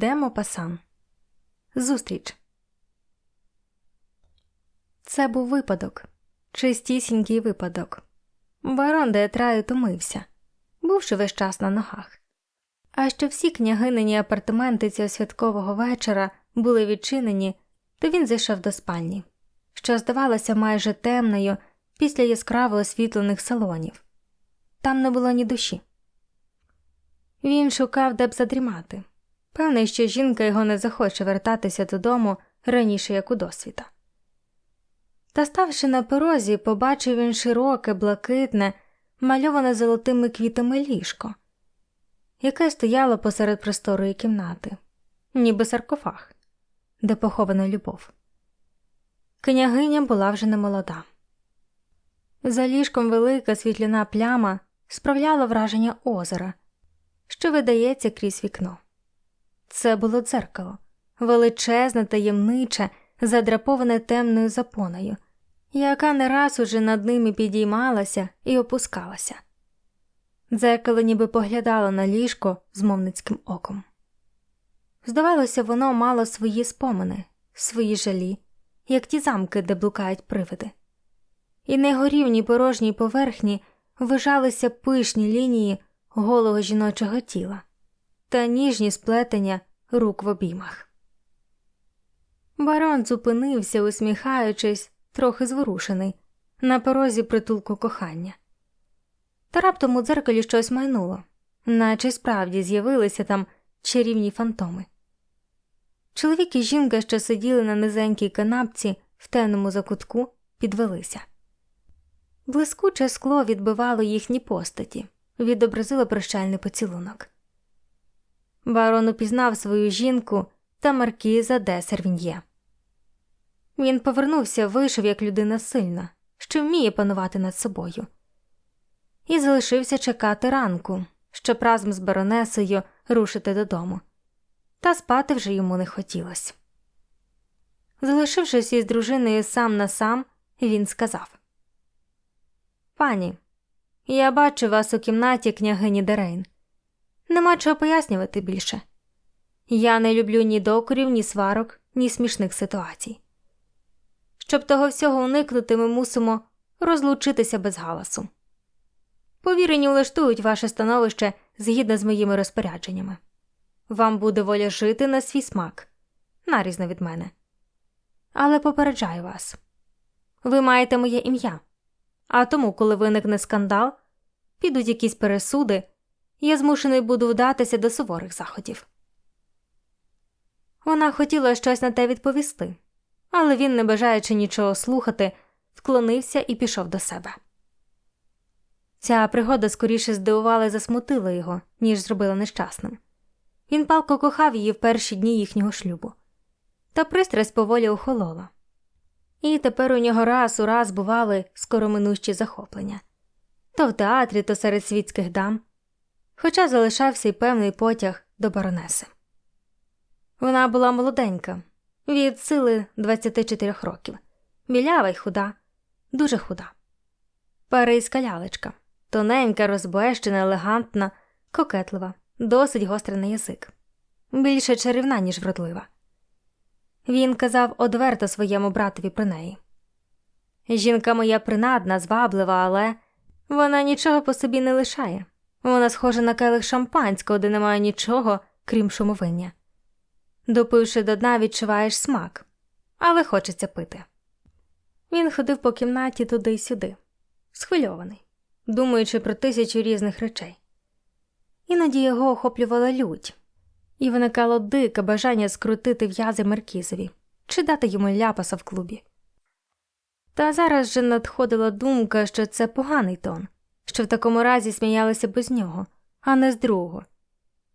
Йдемо пасан. Зустріч. Це був випадок, чистісінький випадок. Барон Детрай утомився, бувши весь час на ногах. А що всі княгинині апартаменти цього святкового вечора були відчинені, то він зайшов до спальні, що здавалося майже темною після яскраво освітлених салонів. Там не було ні душі. Він шукав, де б задрімати. Певний, що жінка його не захоче вертатися додому раніше, як у досвіта. Та, ставши на порозі, побачив він широке, блакитне, мальоване золотими квітами ліжко, яке стояло посеред просторої кімнати, ніби саркофаг, де похована любов. Княгиня була вже немолода. За ліжком велика світляна пляма справляла враження озера, що видається крізь вікно. Це було дзеркало, величезне, таємниче, задраповане темною запоною, яка не раз уже над ними підіймалася і опускалася. Дзеркало ніби поглядало на ліжко змовницьким оком. Здавалося, воно мало свої спомини, свої жалі, як ті замки, де блукають привиди. І на його порожній поверхні вижалися пишні лінії голого жіночого тіла та ніжні сплетення рук в обіймах. Барон зупинився, усміхаючись, трохи зворушений, на порозі притулку кохання. Та раптом у дзеркалі щось майнуло, наче справді з'явилися там чарівні фантоми. Чоловік і жінка, що сиділи на низенькій канапці в темному закутку, підвелися. Блискуче скло відбивало їхні постаті, відобразило прощальний поцілунок. Барон упізнав свою жінку та маркіза де Сервіньє. Він повернувся, вийшов як людина сильна, що вміє панувати над собою, і залишився чекати ранку, щоб разом з баронесою рушити додому, та спати вже йому не хотілося. Залишившись із дружиною сам на сам, він сказав Пані, я бачу вас у кімнаті княгині Дерейн. Нема чого пояснювати більше. Я не люблю ні докорів, ні сварок, ні смішних ситуацій. Щоб того всього уникнути, ми мусимо розлучитися без галасу. Повірені влаштують ваше становище згідно з моїми розпорядженнями. Вам буде воля жити на свій смак, нарізно від мене. Але попереджаю вас ви маєте моє ім'я, а тому, коли виникне скандал, підуть якісь пересуди, я змушений буду вдатися до суворих заходів. Вона хотіла щось на те відповісти, але він, не бажаючи нічого слухати, вклонився і пішов до себе. Ця пригода скоріше здивувала і засмутила його, ніж зробила нещасним. Він палко кохав її в перші дні їхнього шлюбу, та пристрасть поволі охолола. І тепер у нього раз у раз бували скороминущі захоплення то в театрі, то серед світських дам, хоча залишався й певний потяг до баронеси. Вона була молоденька, від сили 24 років, білява й худа, дуже худа. Паризька лялечка, тоненька, розбещена, елегантна, кокетлива, досить гострий на язик, більше чарівна, ніж вродлива. Він казав одверто своєму братові про неї. Жінка моя принадна, зваблива, але вона нічого по собі не лишає. Вона схожа на келих шампанського, де немає нічого, крім шумовиння. Допивши до дна, відчуваєш смак, але хочеться пити. Він ходив по кімнаті туди й сюди, схвильований, думаючи про тисячу різних речей. Іноді його охоплювала лють, і виникало дике бажання скрутити в'язи Маркізові чи дати йому ляпаса в клубі. Та зараз же надходила думка, що це поганий тон, що в такому разі сміялися без нього, а не з другого,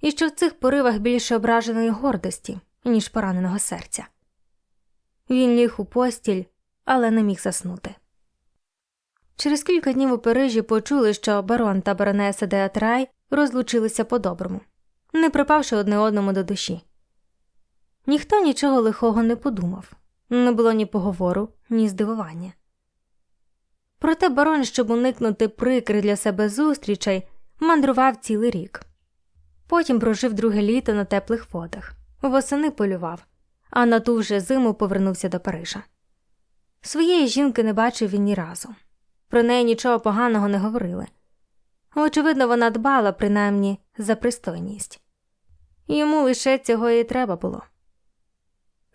і що в цих поривах більше ображеної гордості, ніж пораненого серця. Він ліг у постіль, але не міг заснути. Через кілька днів у Парижі почули, що барон та баронеса де Атрай розлучилися по-доброму, не припавши одне одному до душі. Ніхто нічого лихого не подумав, не було ні поговору, ні здивування. Проте барон, щоб уникнути прикрих для себе зустрічей, мандрував цілий рік. Потім прожив друге літо на теплих водах, восени полював, а на ту вже зиму повернувся до Парижа. Своєї жінки не бачив він ні разу. Про неї нічого поганого не говорили. Очевидно, вона дбала принаймні за пристойність. Йому лише цього і треба було.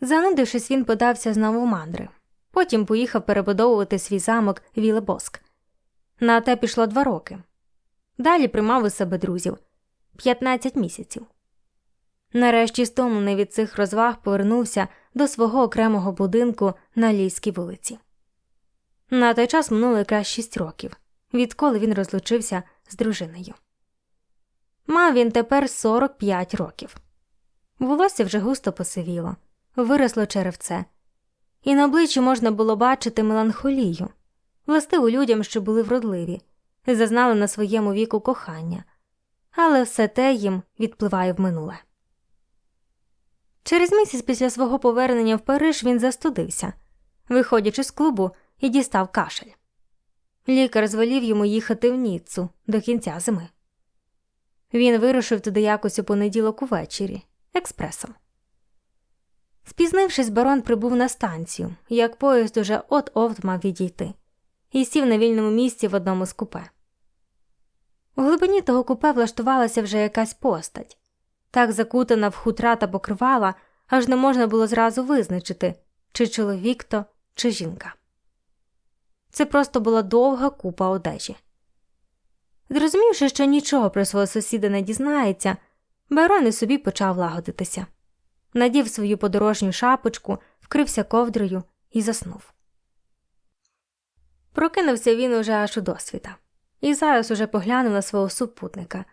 Занудившись, він подався знову в мандри. Потім поїхав перебудовувати свій замок Вілебоск. На те пішло два роки. Далі приймав у себе друзів 15 місяців. Нарешті, стомлений від цих розваг, повернувся до свого окремого будинку на Лійській вулиці. На той час минуло якраз шість років, відколи він розлучився з дружиною. Мав він тепер 45 років. Волосся вже густо посивіло, виросло черевце, і на обличчі можна було бачити меланхолію, властиву людям, що були вродливі, зазнали на своєму віку кохання, але все те їм відпливає в минуле. Через місяць після свого повернення в Париж він застудився, виходячи з клубу, і дістав кашель. Лікар звелів йому їхати в Ніццу до кінця зими. Він вирушив туди якось у понеділок увечері, експресом. Спізнившись, барон прибув на станцію, як поїзд уже от-от мав відійти, і сів на вільному місці в одному з купе. У глибині того купе влаштувалася вже якась постать, так закутана в хутра та покривала, аж не можна було зразу визначити, чи чоловік то, чи жінка. Це просто була довга купа одежі. Зрозумівши, що нічого про свого сусіда не дізнається, барон і собі почав лагодитися. Надів свою подорожню шапочку, вкрився ковдрою і заснув. Прокинувся він уже аж у досвіта, і зараз уже поглянув на свого супутника.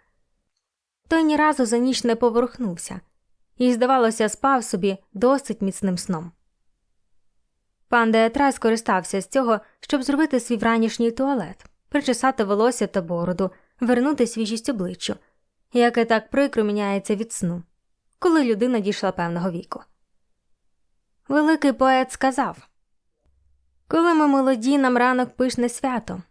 Той ні разу за ніч не поворухнувся і, здавалося, спав собі досить міцним сном. Пан Деатрай скористався з цього, щоб зробити свій вранішній туалет, причесати волосся та бороду, вернути свіжість обличчю, яке так прикро міняється від сну, коли людина дійшла певного віку. Великий поет сказав Коли ми молоді, нам ранок пишне свято,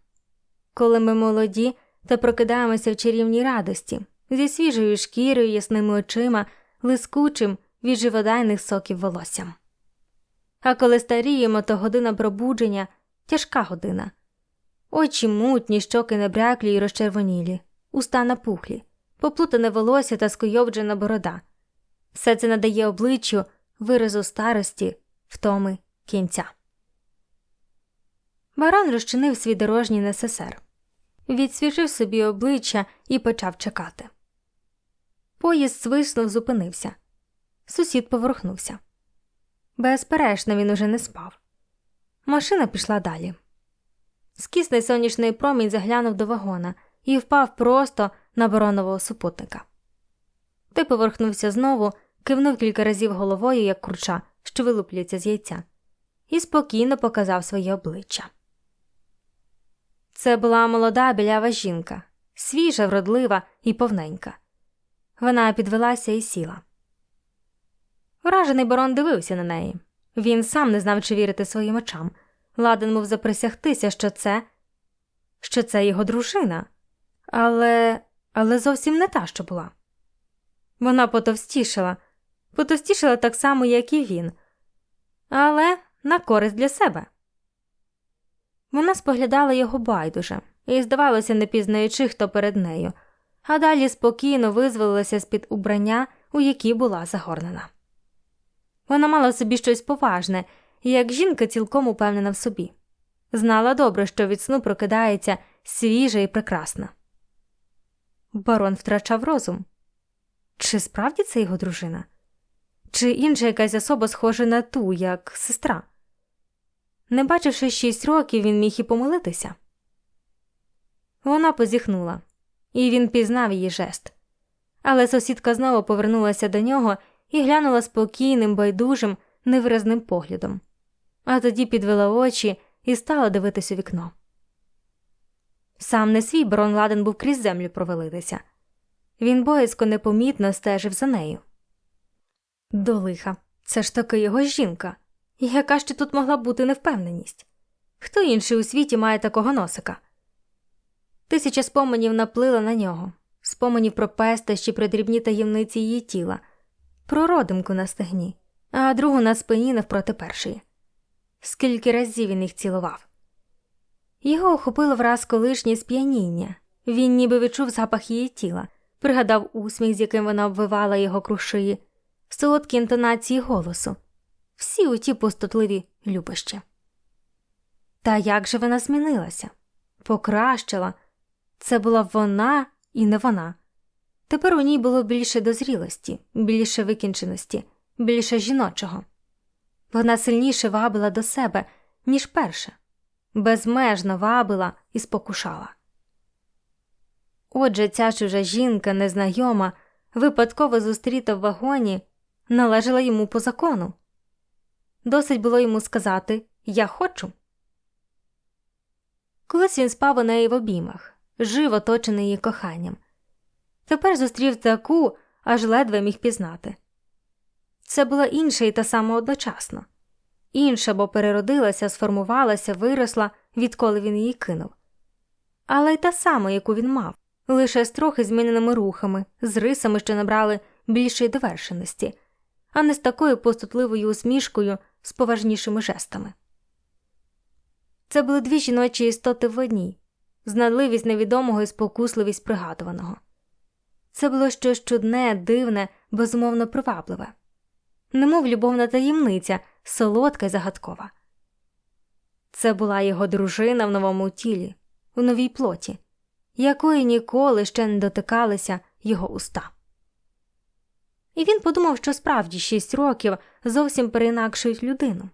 коли ми молоді, то прокидаємося в чарівній радості, зі свіжою шкірою, ясними очима, лискучим від живодайних соків волоссям. А коли старіємо, то година пробудження тяжка година. Очі мутні, щоки небряклі й розчервонілі, уста напухлі, поплутане волосся та скойовджена борода. Все це надає обличчю виразу старості, втоми кінця. Барон розчинив свій дорожній несесер, відсвіжив собі обличчя і почав чекати. Поїзд свиснув, зупинився. Сусід поворухнувся. Безперечно, він уже не спав. Машина пішла далі. Скісний сонячний промінь заглянув до вагона і впав просто на баронового супутника. Той поверхнувся знову, кивнув кілька разів головою, як курча, що вилуплюється з яйця, і спокійно показав своє обличчя. Це була молода білява жінка, свіжа, вродлива і повненька. Вона підвелася і сіла. Вражений барон дивився на неї. Він сам не знав, чи вірити своїм очам. Ладен мов заприсягтися, що це що це його дружина, але але зовсім не та, що була. Вона потовстішила, потовстішила так само, як і він, але на користь для себе. Вона споглядала його байдуже і, здавалося, не пізнаючи, хто перед нею, а далі спокійно визволилася з під убрання, у які була загорнена. Вона мала в собі щось поважне, і як жінка цілком упевнена в собі. Знала добре, що від сну прокидається свіжа і прекрасна. Барон втрачав розум. Чи справді це його дружина? Чи інша якась особа схожа на ту, як сестра? Не бачивши шість років, він міг і помилитися. Вона позіхнула, і він пізнав її жест. Але сусідка знову повернулася до нього і глянула спокійним, байдужим, невиразним поглядом, а тоді підвела очі і стала дивитись у вікно. Сам не свій барон ладен був крізь землю провалитися. Він боязко непомітно стежив за нею. До лиха, це ж таки його жінка, яка ще тут могла бути невпевненість? Хто інший у світі має такого носика? Тисяча споменів наплила на нього, споменів про пестощі, про дрібні таємниці її тіла, про родимку на стегні, а другу на спині навпроти першої. Скільки разів він їх цілував. Його охопило враз колишнє сп'яніння. Він ніби відчув запах її тіла, пригадав усміх, з яким вона обвивала його крушиї, солодкі інтонації голосу, всі у ті пустотливі любощі. Та як же вона змінилася? Покращила. Це була вона і не вона. Тепер у ній було більше дозрілості, більше викінченості, більше жіночого. Вона сильніше вабила до себе, ніж перша, безмежно вабила і спокушала. Отже, ця чужа жінка, незнайома, випадково зустріта в вагоні, належала йому по закону. Досить було йому сказати Я хочу. Колись він спав у неї в обіймах, жив оточений її коханням. Тепер зустрів таку, аж ледве міг пізнати. Це була інша і та сама одночасно, інша, бо переродилася, сформувалася, виросла, відколи він її кинув, але й та сама, яку він мав, лише з трохи зміненими рухами, з рисами, що набрали більшої довершеності, а не з такою поступливою усмішкою, з поважнішими жестами. Це були дві жіночі істоти в одній, знадливість невідомого і спокусливість пригадуваного. Це було щось чудне, дивне, безумовно привабливе, немов любовна таємниця, солодка й загадкова. Це була його дружина в новому тілі, у новій плоті, якої ніколи ще не дотикалися його уста. І він подумав, що справді шість років зовсім переінакшують людину.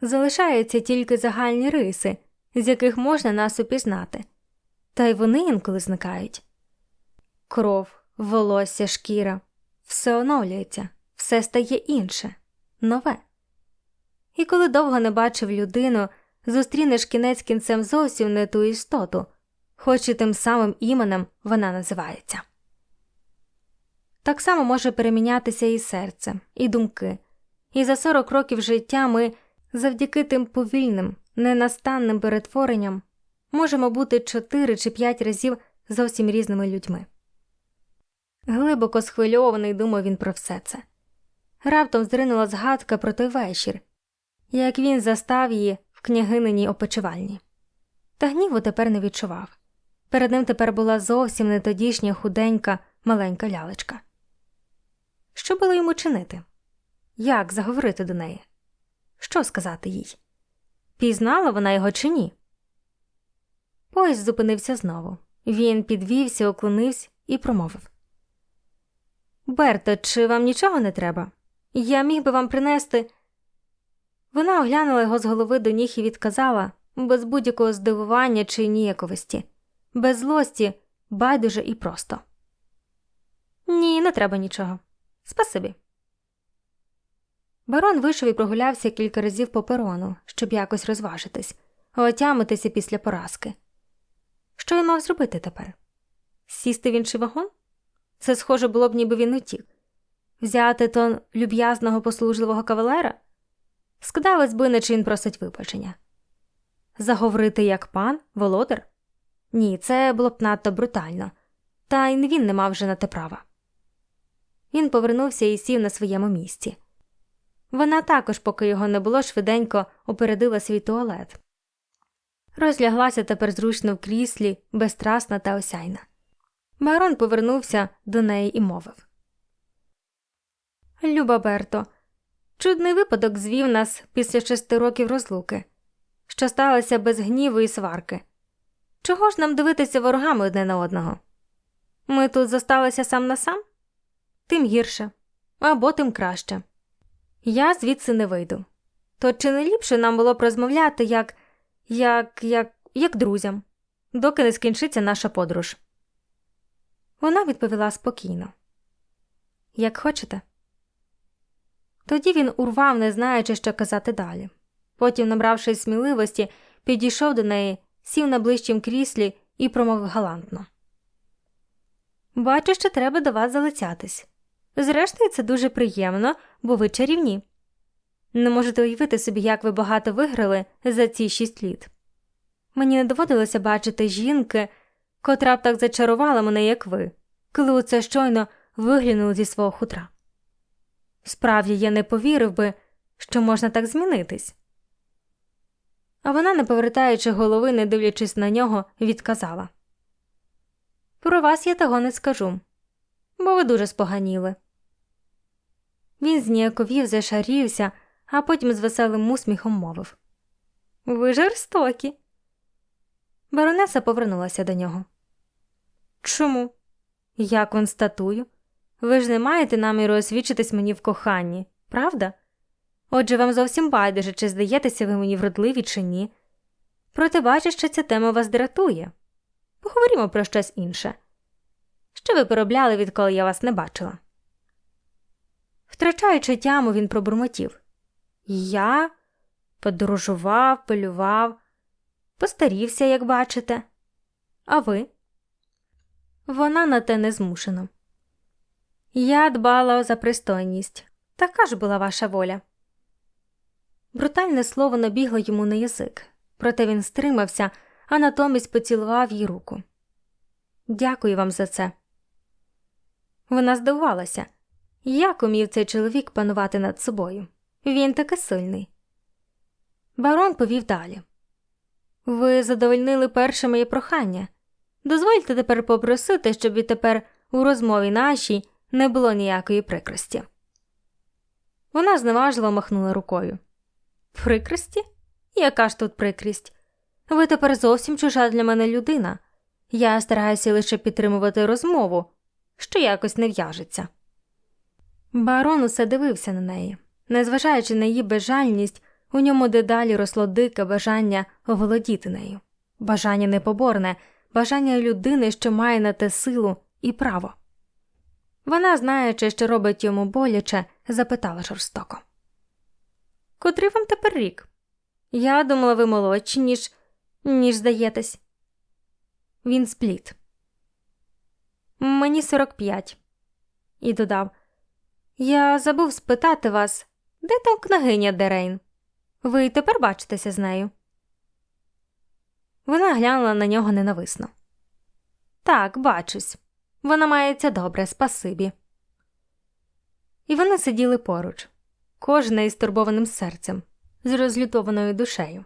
Залишаються тільки загальні риси, з яких можна нас упізнати, та й вони інколи зникають. Кров, волосся, шкіра все оновлюється, все стає інше, нове. І коли довго не бачив людину, зустрінеш кінець кінцем зовсім не ту істоту, хоч і тим самим іменем вона називається. Так само може перемінятися і серце, і думки, і за 40 років життя ми завдяки тим повільним, ненастанним перетворенням можемо бути чотири чи п'ять разів зовсім різними людьми. Глибоко схвильований думав він про все це. Раптом зринула згадка про той вечір, як він застав її в княгининій опочивальні. Та гніву тепер не відчував. Перед ним тепер була зовсім не тодішня худенька маленька лялечка. Що було йому чинити? Як заговорити до неї? Що сказати їй? Пізнала вона його чи ні? Поїзд зупинився знову. Він підвівся, уклонився і промовив Берто, чи вам нічого не треба? Я міг би вам принести. Вона оглянула його з голови до ніг і відказала, без будь-якого здивування чи ніяковості, без злості, байдуже і просто. Ні, не треба нічого. Спасибі. Барон вийшов і прогулявся кілька разів по перону, щоб якось розважитись, отямитися після поразки. Що він мав зробити тепер? Сісти в інший вагон? Це схоже було б, ніби він утік. Взяти тон люб'язного послужливого кавалера? Скидалось би, наче він просить вибачення. Заговорити як пан, володар? Ні, це було б надто брутально, та й він не мав вже на те права. Він повернувся і сів на своєму місці. Вона також, поки його не було, швиденько опередила свій туалет. Розляглася тепер зручно в кріслі, безстрасна та осяйна. Барон повернувся до неї і мовив Люба Берто, чудний випадок звів нас після шести років розлуки, що сталося без гніву і сварки. Чого ж нам дивитися ворогами одне на одного? Ми тут зосталися сам на сам? Тим гірше або тим краще. Я звідси не вийду. То чи не ліпше нам було б розмовляти як, як, як, як друзям, доки не скінчиться наша подорож? Вона відповіла спокійно. Як хочете. Тоді він урвав, не знаючи, що казати далі. Потім, набравшись сміливості, підійшов до неї, сів на ближчім кріслі і промовив галантно. Бачу, що треба до вас залицятись. Зрештою, це дуже приємно, бо ви чарівні. Не можете уявити собі, як ви багато виграли за ці шість літ. Мені не доводилося бачити жінки, котра б так зачарувала мене, як ви, коли оце щойно виглянули зі свого хутра. Справді я не повірив би, що можна так змінитись. А вона, не повертаючи голови, не дивлячись на нього, відказала Про вас я того не скажу, бо ви дуже споганіли. Він зніяковів, зашарівся, а потім з веселим усміхом мовив Ви жорстокі. Баронеса повернулася до нього. Чому? Я констатую. Ви ж не маєте наміру освічитись мені в коханні, правда? Отже, вам зовсім байдуже, чи здаєтеся ви мені вродливі, чи ні. Проте бачу, що ця тема вас дратує. Поговоримо про щось інше. Що ви поробляли, відколи я вас не бачила? Втрачаючи тяму, він пробурмотів. Я подорожував, полював, постарівся, як бачите. А ви? Вона на те не змушена. Я дбала за пристойність. Така ж була ваша воля. Брутальне слово набігло йому на язик, проте він стримався, а натомість поцілував їй руку. Дякую вам за це. Вона здивувалася, як умів цей чоловік панувати над собою. Він таки сильний. Барон повів далі. Ви задовольнили перше моє прохання. Дозвольте тепер попросити, щоб відтепер у розмові нашій не було ніякої прикрості. Вона зневажливо махнула рукою. Прикрості? Яка ж тут прикрість? Ви тепер зовсім чужа для мене людина. Я стараюся лише підтримувати розмову, що якось не в'яжеться. Барон усе дивився на неї. Незважаючи на її безжальність, у ньому дедалі росло дике бажання оволодіти нею, бажання непоборне, бажання людини, що має на те силу і право. Вона, знаючи, що робить йому боляче, запитала жорстоко. Котрий вам тепер рік? Я думала, ви молодші, ніж ніж здаєтесь. Він спліт. Мені 45. І додав Я забув спитати вас, де там княгиня Дерейн? Ви тепер бачитеся з нею? Вона глянула на нього ненависно. Так, бачусь. Вона мається добре, спасибі. І вони сиділи поруч, кожна із турбованим серцем, з розлютованою душею.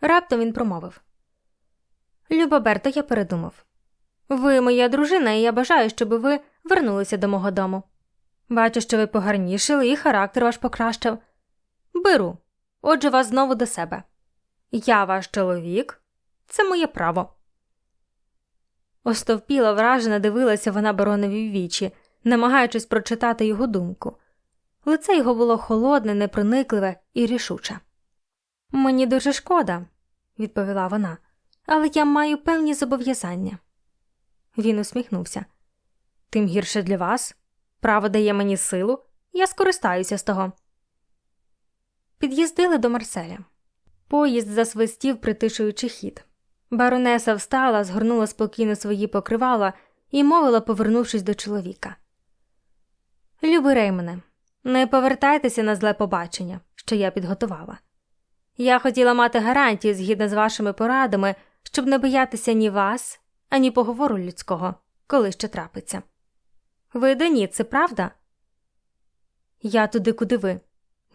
Раптом він промовив Люба Берто, я передумав. Ви моя дружина, і я бажаю, щоб ви вернулися до мого дому. Бачу, що ви погарнішили і характер ваш покращив. Беру, отже, вас знову до себе. Я ваш чоловік, це моє право. Остовпіла, вражена дивилася вона баронові в вічі, намагаючись прочитати його думку. Лице його було холодне, непроникливе і рішуче. Мені дуже шкода, відповіла вона, але я маю певні зобов'язання. Він усміхнувся. Тим гірше для вас. Право дає мені силу, я скористаюся з того. Під'їздили до Марселя. Поїзд засвистів, притишуючи хід. Баронеса встала, згорнула спокійно свої покривала і мовила, повернувшись до чоловіка. Любий Реймене, не повертайтеся на зле побачення, що я підготувала. Я хотіла мати гарантії згідно з вашими порадами, щоб не боятися ні вас, ані поговору людського, коли ще трапиться. Ви до ні, це правда? Я туди, куди ви.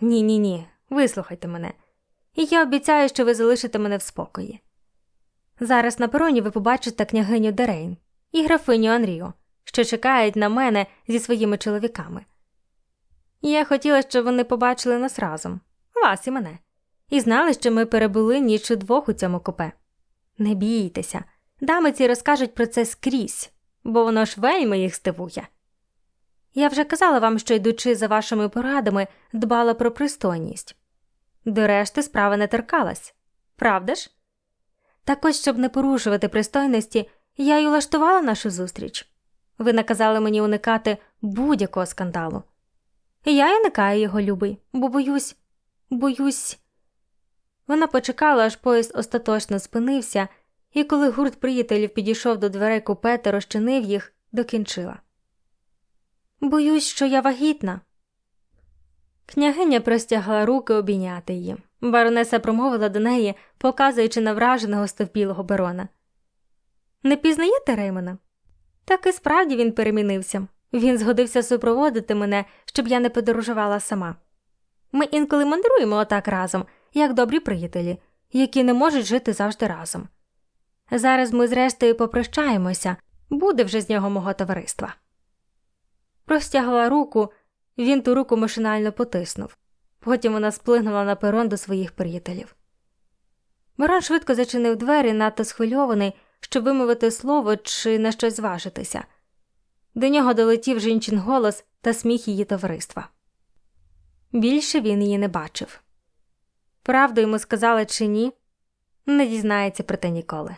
Ні, ні, ні. Вислухайте мене, і я обіцяю, що ви залишите мене в спокої. Зараз на пероні ви побачите княгиню Дерейн і графиню Анріо, що чекають на мене зі своїми чоловіками. Я хотіла, щоб вони побачили нас разом, вас і мене, і знали, що ми перебули ніч удвох у цьому купе. Не бійтеся, дамиці розкажуть про це скрізь, бо воно ж вельми їх здивує. Я вже казала вам, що йдучи за вашими порадами, дбала про пристойність. До решти справа не торкалась, правда ж? Так ось, щоб не порушувати пристойності, я й улаштувала нашу зустріч. Ви наказали мені уникати будь-якого скандалу. І я й уникаю його, любий, бо боюсь, боюсь. Вона почекала, аж поїзд остаточно спинився, і коли гурт приятелів підійшов до дверей купе та розчинив їх, докінчила. Боюсь, що я вагітна. Княгиня простягла руки обійняти її. Баронеса промовила до неї, показуючи на враженого стовпілого барона. Не пізнаєте Реймона? Так і справді він перемінився. Він згодився супроводити мене, щоб я не подорожувала сама. Ми інколи мандруємо отак разом, як добрі приятелі, які не можуть жити завжди разом. Зараз ми зрештою попрощаємося, буде вже з нього мого товариства. Простягла руку, він ту руку машинально потиснув. Потім вона сплигнула на перон до своїх приятелів. Мирон швидко зачинив двері, надто схвильований, щоб вимовити слово чи на щось зважитися. До нього долетів жінчин голос та сміх її товариства. Більше він її не бачив. Правду йому сказали чи ні, не дізнається про те ніколи.